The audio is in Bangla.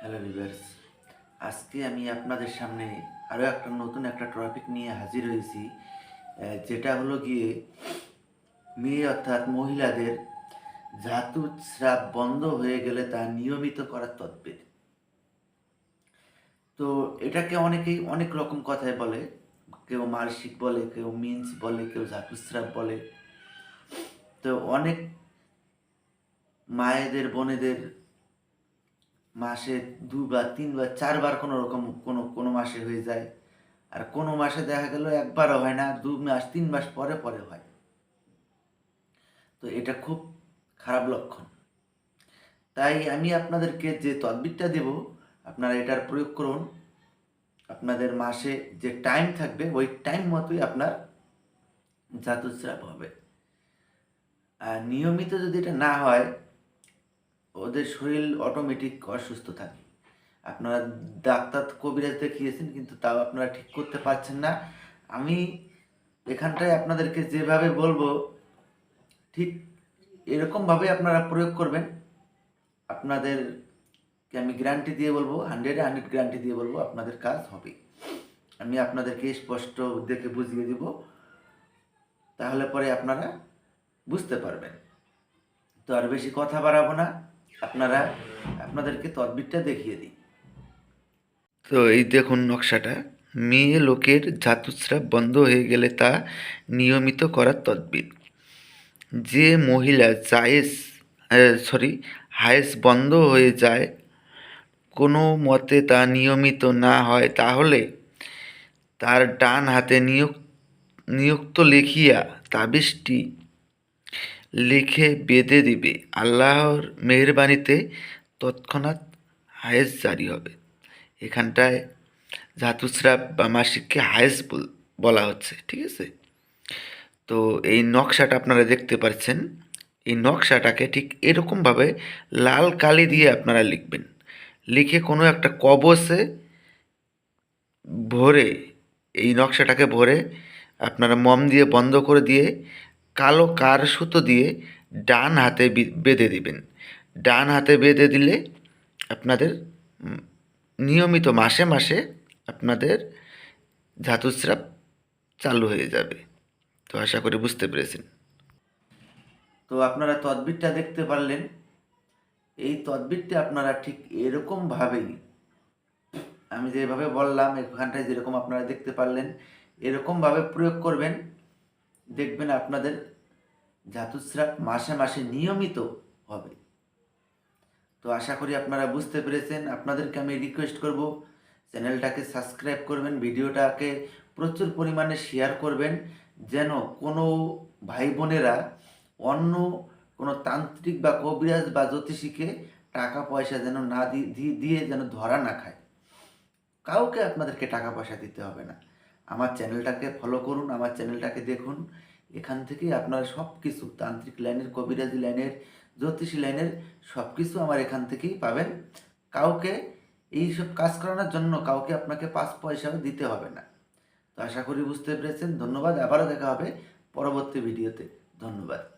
হ্যালো রিভার্স আজকে আমি আপনাদের সামনে আরও একটা নতুন একটা টপিক নিয়ে হাজির হয়েছি যেটা হলো গিয়ে মেয়ে অর্থাৎ মহিলাদের ঋতুস্রাব বন্ধ হয়ে গেলে তা নিয়মিত করার তদ্বির। তো এটাকে অনেকেই অনেক রকম কথায় বলে, কেউ মানসিক বলে, কেউ মিন্স বলে, কেউ ঋতুস্রাব বলে। তো অনেক মায়েদের, বোনেদের মাসে দুবার, তিনবার, চারবার কোনো রকম কোনো কোনো মাসে হয়ে যায়। আর কোনো মাসে দেখা গেল একবারও হয় না, দু মাস, তিন মাস পরে পরে হয়। তো এটা খুব খারাপ লক্ষণ। তাই আমি আপনাদেরকে যে তদবিরটা দেব, আপনারা এটার প্রয়োগ করুন। আপনাদের মাসে যে টাইম থাকবে, ওই টাইম মতোই আপনার জাতুস্রাব হবে। আর নিয়মিত যদি এটা না হয় ওদের শরীর অটোমেটিক অসুস্থ থাকে। আপনারা ডাক্তার কবিরাজ দেখিয়েছেন, কিন্তু তাও আপনারা ঠিক করতে পারছেন না। আমি এখানটায় আপনাদেরকে যেভাবে বলব, ঠিক এরকমভাবে আপনারা প্রয়োগ করবেন। আপনাদেরকে আমি গ্যারান্টি দিয়ে বলব হান্ড্রেডে হান্ড্রেড গ্যারান্টি দিয়ে বলব, আপনাদের কাজ হবে। আমি আপনাদেরকে স্পষ্ট দেখে বুঝিয়ে দিব, তাহলে পরে আপনারা বুঝতে পারবেন। তো আর বেশি কথা বাড়াবো না। আপনারা, আপনাদেরকে তদবিরটা দেখিয়ে দিই। তো এই দেখুন নকশাটা। মেয়ে লোকের জাতুস্রাব বন্ধ হয়ে গেলে তা নিয়মিত করার তদবির। যে মহিলা জায়েজ সরি, হায়েস বন্ধ হয়ে যায়, কোনো মতে তা নিয়মিত না হয়, তাহলে তার ডান হাতে নিয়োগ, নিযুক্ত লেখিয়া তাবিজটি লিখে বেঁধে দিবে। আল্লাহর মেহরবানিতে তৎক্ষণাৎ হায়েস জারি হবে। এখানটায় ধাতুস্রাব বা মাসিককে হায়েস বল- হচ্ছে, ঠিক আছে? তো এই নকশাটা আপনারা দেখতে পাচ্ছেন। এই নকশাটাকে ঠিক এরকমভাবে লাল কালি দিয়ে আপনারা লিখবেন। লিখে কোনো একটা কবসে ভরে, এই নকশাটাকে ভরে আপনারা মম দিয়ে বন্ধ করে দিয়ে কালো কার সুতো দিয়ে ডান হাতে বেঁধে দিবেন। ডান হাতে বেঁধে দিলে আপনাদের নিয়মিত মাসে মাসে আপনাদের ধাতুস্রাব চালু হয়ে যাবে। তো আশা করি বুঝতে পেরেছেন। তো আপনারা তদবিরটা দেখতে পারলেন। এই তদবিরটা আপনারা ঠিক এরকমভাবেই, আমি যেভাবে বললাম, এখানটায় যেরকম আপনারা দেখতে পারলেন, এরকমভাবে প্রয়োগ করবেন। দেখবেন আপনাদের ধাতুস্রাব মাসে মাসে নিয়মিত হবে। তো আশা করি আপনারা বুঝতে পেরেছেন। আপনাদেরকে আমি রিকোয়েস্ট করব, চ্যানেলটাকে সাবস্ক্রাইব করবেন, ভিডিওটাকে প্রচুর পরিমাণে শেয়ার করবেন, যেন কোনো ভাই বোনেরা অন্য কোনো তান্ত্রিক বা কবিরাজ বা জ্যোতিষীকে টাকা পয়সা যেন না দিয়ে যেন ধরা না খায়। কাউকে আপনাদেরকে টাকা পয়সা দিতে হবে না। আমার চ্যানেলটাকে ফলো করুন, আমার চ্যানেলটাকে দেখুন। এখান থেকেই আপনারা সব কিছু তান্ত্রিক লাইনের, কবিরাজি লাইনের, জ্যোতিষী লাইনের সব কিছু আমার এখান থেকেই পাবেন। কাউকে এই সব কাজ করানোর জন্য কাউকে আপনাকে পাঁচ পয়সাও দিতে হবে না। তো আশা করি বুঝতে পেরেছেন। ধন্যবাদ। আবারও দেখা হবে পরবর্তী ভিডিওতে। ধন্যবাদ।